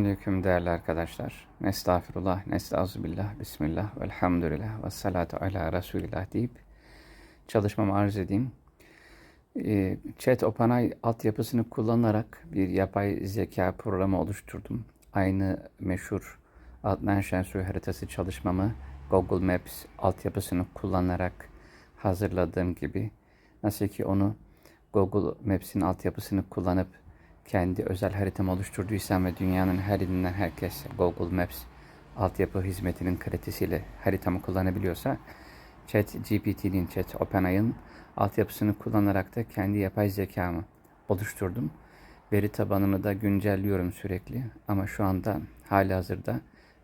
Aleyküm değerli arkadaşlar. Nestağfirullah, nestağzubillah, bismillah, velhamdülillah, ve salatu ala Resulillah deyip çalışmamı arz edeyim. Ee, Chat OpenAI altyapısını kullanarak bir yapay zeka programı oluşturdum. Aynı meşhur Adnan Şensoy haritası çalışmamı Google Maps altyapısını kullanarak hazırladığım gibi nasıl ki onu Google Maps'in altyapısını kullanıp kendi özel haritamı oluşturduysam ve dünyanın her yerinden herkes Google Maps altyapı hizmetinin kalitesiyle haritamı kullanabiliyorsa Chat GPT'nin, Chat OpenAI'ın altyapısını kullanarak da kendi yapay zekamı oluşturdum. Veri tabanımı da güncelliyorum sürekli ama şu anda hali hazırda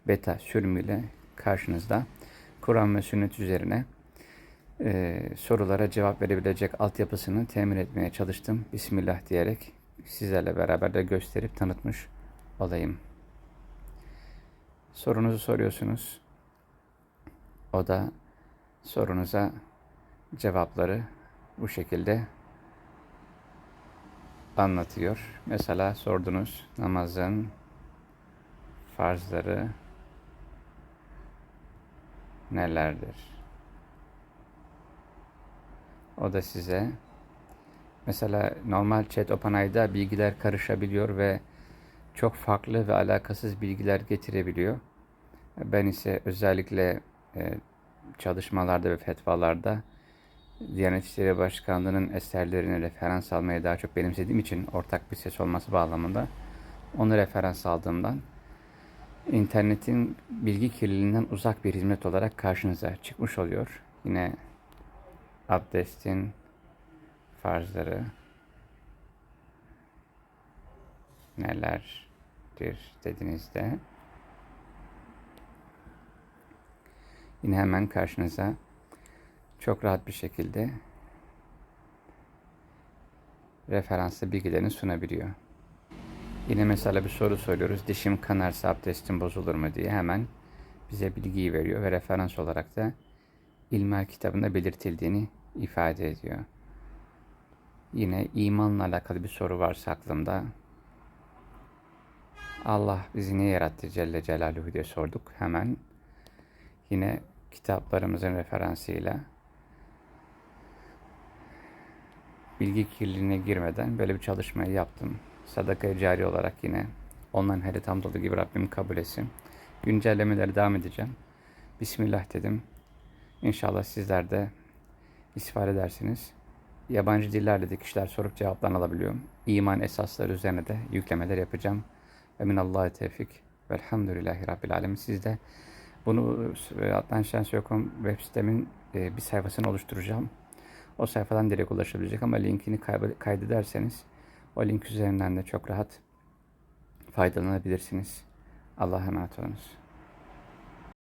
beta sürümüyle karşınızda Kur'an ve sünnet üzerine e, sorulara cevap verebilecek altyapısını temin etmeye çalıştım. Bismillah diyerek sizlerle beraber de gösterip tanıtmış olayım. Sorunuzu soruyorsunuz. O da sorunuza cevapları bu şekilde anlatıyor. Mesela sordunuz namazın farzları nelerdir? O da size mesela normal chat OpenAI'da bilgiler karışabiliyor ve çok farklı ve alakasız bilgiler getirebiliyor. Ben ise özellikle e, çalışmalarda ve fetvalarda Diyanet İşleri Başkanlığı'nın eserlerini referans almaya daha çok benimsediğim için ortak bir ses olması bağlamında onu referans aldığımdan internetin bilgi kirliliğinden uzak bir hizmet olarak karşınıza çıkmış oluyor. Yine abdestin farzları nelerdir dediğinizde yine hemen karşınıza çok rahat bir şekilde referanslı bilgilerini sunabiliyor. Yine mesela bir soru soruyoruz. Dişim kanarsa abdestim bozulur mu diye hemen bize bilgiyi veriyor ve referans olarak da İlmihal kitabında belirtildiğini ifade ediyor. Yine imanla alakalı bir soru varsa aklımda. Allah bizi niye yarattı Celle Celaluhu diye sorduk. Hemen yine kitaplarımızın referansıyla bilgi kirliliğine girmeden böyle bir çalışmayı yaptım. Sadaka cari olarak yine online haritam dolu gibi Rabbim kabul etsin. Güncellemeleri devam edeceğim. Bismillah dedim. İnşallah sizler de istifade edersiniz. Yabancı dillerle de kişiler sorup cevaplarını alabiliyor. İman esasları üzerine de yüklemeler yapacağım. Ve minallahi tevfik. Velhamdülillahi Rabbil Alemin. Siz de bunu Adnan Şensoy.com web sitemin e, bir sayfasını oluşturacağım. O sayfadan direkt ulaşabilecek ama linkini kaydederseniz o link üzerinden de çok rahat faydalanabilirsiniz. Allah'a emanet olunuz.